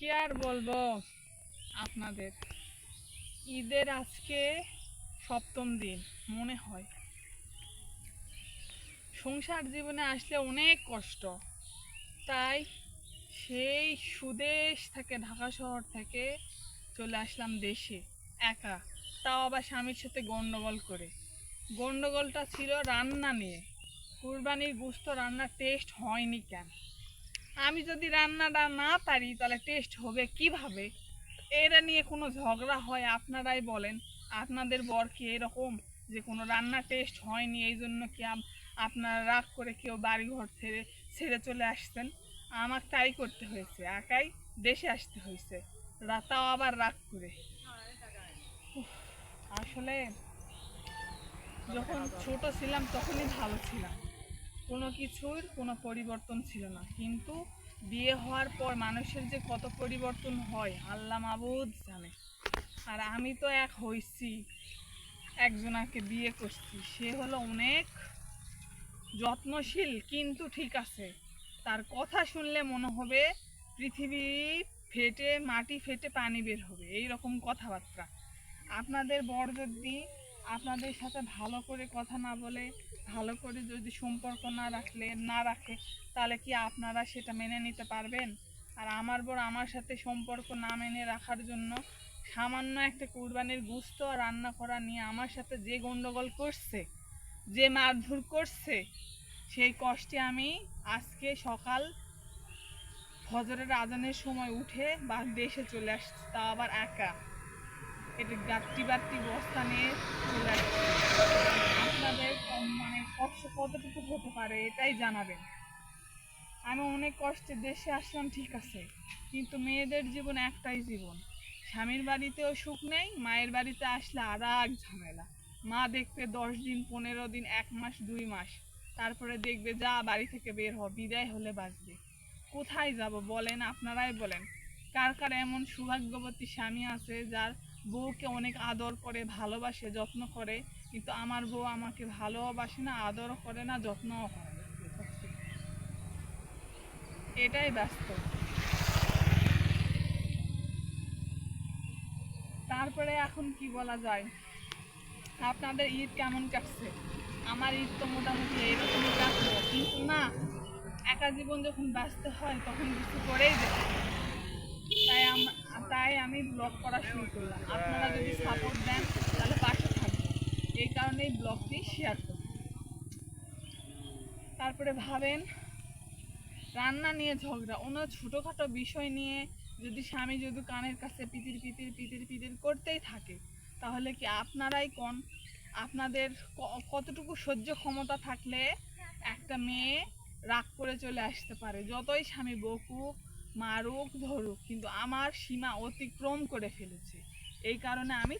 কি আর বলব? আপনাদের। ঈদের আজকে সপ্তম দিন, মনে হয়। সংসার জীবনে আসলে অনেক কষ্ট। তাই সেই সুদেশ থেকে ঢাকা শহর থেকে চলে আসলাম দেশে, একা। তাও আবার স্বামীর সাথে গণ্ডগোল করে। গন্ডগোলটা ছিল রান্না নিয়ে। কুরবানির গুস্ত রান্নার টেস্ট হয়নি কেন? আমি যদি রান্নাটা না পারি, তাহলে টেস্ট হবে কীভাবে? এরা নিয়ে কোনো ঝগড়া হয়, আপনারাই বলেন। আপনাদের বর কি এরকম যে কোনো রান্না টেস্ট হয়নি, এই জন্য কি আপনারা রাগ করে কেউ বাড়ি ঘর ছেড়ে ছেড়ে চলে আসছেন? আমার তাই করতে হয়েছে, একাই দেশে আসতে হয়েছে। রাতাও আবার রাগ করে। আসলে যখন ছোট ছিলাম, তখনই ভালো ছিলাম। কোনো কিছুর কোনো পরিবর্তন ছিল না। কিন্তু বিয়ে হওয়ার পর মানুষের যে কত পরিবর্তন হয়, আল্লাহ মাবুদ জানে। আর আমি তো এক হইছি, একজনাকে বিয়ে করছি। সে হলো অনেক যত্নশীল, কিন্তু ঠিক আছে। তার কথা শুনলে মনে হবে পৃথিবী ফেটে, মাটি ফেটে পানি বের হবে। এই রকম কথাবার্তা। আপনাদের বর যদি আপনাদের সাথে ভালো করে কথা না বলে, ভালো করে যদি সম্পর্ক না রাখলে, না রাখে, তাহলে কি আপনারা সেটা মেনে নিতে পারবেন? আর আমার বর আমার সাথে সম্পর্ক না মেনে রাখার জন্য সামান্য একটা কুরবানির গুস্ত রান্না করা নিয়ে আমার সাথে যে গন্ডগোল করছে, যে মারধর করছে, সেই কষ্টে আমি আজকে সকাল ফজরের আজানের সময় উঠে বা দেশে চলে আসছি তা আবার একা। এটা বস্তা নিয়ে চলে আপনাদের মানে কষ্ট কতটুকু হতে পারে এটাই জানাবেন। আমি অনেক কষ্টে দেশে আসলাম, ঠিক আছে। কিন্তু মেয়েদের জীবন একটাই জীবন। স্বামীর বাড়িতেও সুখ নেই, মায়ের বাড়িতে আসলে আর এক ঝামেলা। মা দেখবে দশ দিন, পনেরো দিন, এক মাস, দুই মাস। তারপরে দেখবে যা বাড়ি থেকে বের হ বিদায় হলে বাঁচবে। কোথায় যাব বলেন, আপনারাই বলেন। কার কার এমন সৌভাগ্যবতী স্বামী আছে যার বউকে অনেক আদর করে, ভালোবাসে, যত্ন করে। কিন্তু আমার বউ আমাকে ভালোবাসে না আদরও করে না, যত্নও করে। এটাই ব্যস্ত। তারপরে এখন কি বলা যায়? আপনাদের ঈদ কেমন কাটছে? আমার ঈদ তো মোটামুটি এরকমই কাটলো। কিন্তু না, একা জীবন যখন বাঁচতে হয়, তখন কিছু করেই আম- তাই আমি ব্লগ করা শুরু করলাম। আপনারা যদি সাপোর্ট দেন, তাহলে পাশে থাকবেন। এই কারণেই ব্লগটি শেয়ার করি তারপরে ভাবেন, রান্না নিয়ে ঝগড়া। অন্য ছোটোখাটো বিষয় নিয়ে যদি স্বামী যদি কানের কাছে পিতির পিতির পিতির পিতির করতেই থাকে, তাহলে কি আপনারাই কোন? আপনাদের কতটুকু সহ্য ক্ষমতা থাকলে একটা মেয়ে রাগ করে চলে আসতে পারে? যতই স্বামী বকুক মারুক ধরুক কিন্তু আমার সীমা অতিক্রম করে ফেলেছে। এই কারণে আমি